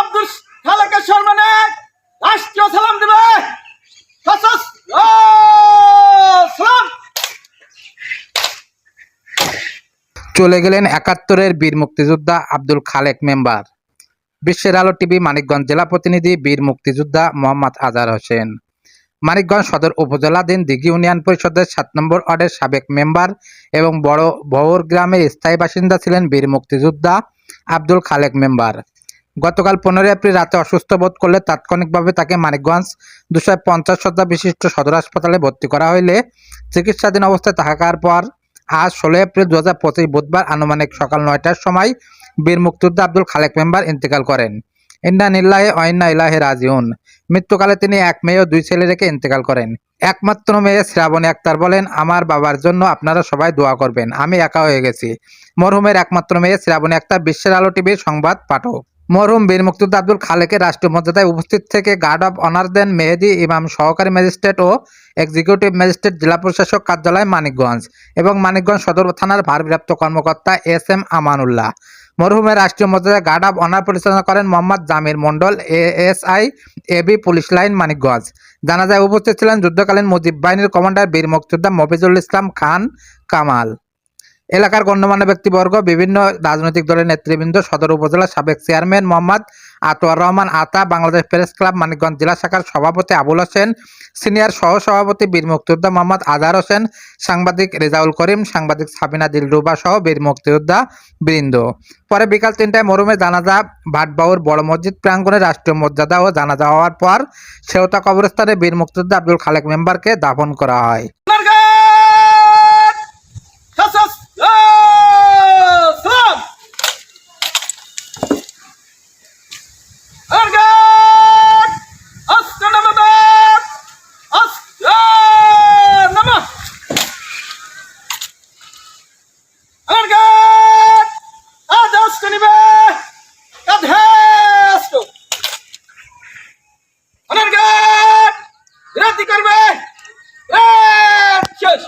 আব্দুল খালেকের সম্মানে রাষ্ট্রীয় সালাম দেবে। চলে গেলেন একাত্তরের বীর মুক্তিযোদ্ধা আব্দুল খালেক মেম্বার। বিশ্বের আলো টিভি মানিকগঞ্জ জেলা প্রতিনিধি বীর মুক্তিযোদ্ধা মোহাম্মদ আজার হোসেন। মানিকগঞ্জ সদর উপজেলাধীন দিঘি ইউনিয়ন পরিষদের সাত নম্বর ওয়ার্ডের সাবেক মেম্বার এবং বড় ভৌর গ্রামের স্থায়ী বাসিন্দা ছিলেন বীর মুক্তিযোদ্ধা আব্দুল খালেক মেম্বার। গতকাল পনেরোই এপ্রিল রাতে অসুস্থ বোধ করলে তাৎক্ষণিকভাবে তাকে মানিকগঞ্জ দুশো পঞ্চাশ শয্যা বিশিষ্ট সদর হাসপাতালে ভর্তি করা হইলে চিকিৎসাধীন অবস্থায় থাকার পর আজ ষোলো এপ্রিল দু হাজার পঁচিশ বুধবার আনুমানিক সকাল নয়টার সময় বীর মুক্তিযোদ্ধা আব্দুল খালেক মেম্বার ইন্তেকাল করেন। ইন্না নিল্লাহে অইন্না ইলাহে রাজিউন। মৃত্যুকালে তিনি এক মেয়ে ও দুই ছেলে রেখে ইন্তেকাল করেন। একমাত্র মেয়ে শ্রাবণী আক্তার বলেন, আমার বাবার জন্য আপনারা সবাই দোয়া করবেন, আমি একা হয়ে গেছি। মরহুমের একমাত্র মেয়ে শ্রাবণী আক্তার বিশ্বের আলো টিভির সংবাদ পাঠক। মরহুম বীর মুক্তিযোদ্ধা আব্দুল খালেকের রাষ্ট্রীয় মর্যাদায় উপস্থিত থেকে গার্ড অব অনার দেন মেহেদি ইমাম সহকারী ম্যাজিস্ট্রেট ও এক্সিকিউটিভ ম্যাজিস্ট্রেট জেলা প্রশাসক কার্যালয় মানিকগঞ্জ এবং মানিকগঞ্জ সদর থানার ভারপ্রাপ্ত কর্মকর্তা এস এম আমানুল্লাহ। মরহুমের রাষ্ট্রীয় মর্যাদায় গার্ড অব অনার পরিচালনা করেন Mohammad Jamir Mondal ASI AB police line, Manikganj. জানা যায় উপস্থিত ছিলেন যুদ্ধকালীন মুজিব বাহিনীর কমান্ডার বীর মুক্তিযোদ্ধা মফিজুল ইসলাম খান কামাল। এলাকার গণ্যমান্য ব্যক্তিবর্গ, বিভিন্ন রাজনৈতিক দলের নেতৃবৃন্দ, সদর উপজেলার সাবেক chairman Mohammad Atoar Rahman Ata, Bangladesh press club, Manikganj জেলা শাখার সভাপতি আবুল হোসেন, সিনিয়র সহসভাপতি বীর মুক্তিযোদ্ধা মোহাম্মদ আজহার হোসেন, সাংবাদিক রেজাউল করিম, সাংবাদিক সাবিনা দিলরুবা সহ বীর মুক্তিযোদ্ধা বৃন্দ। পরে বিকাল তিনটায় মরুমে জানাজা ভাটবাউর বড় মসজিদ প্রাঙ্গণে রাষ্ট্রীয় মর্যাদা ও জানাজা হওয়ার পর সেওতা কবরস্থানে বীর মুক্তিযোদ্ধা আব্দুল খালেক মেম্বারকে দাফন করা হয়। Adastanibe! Adhesto! Margaret! বিরতি করবে শেষ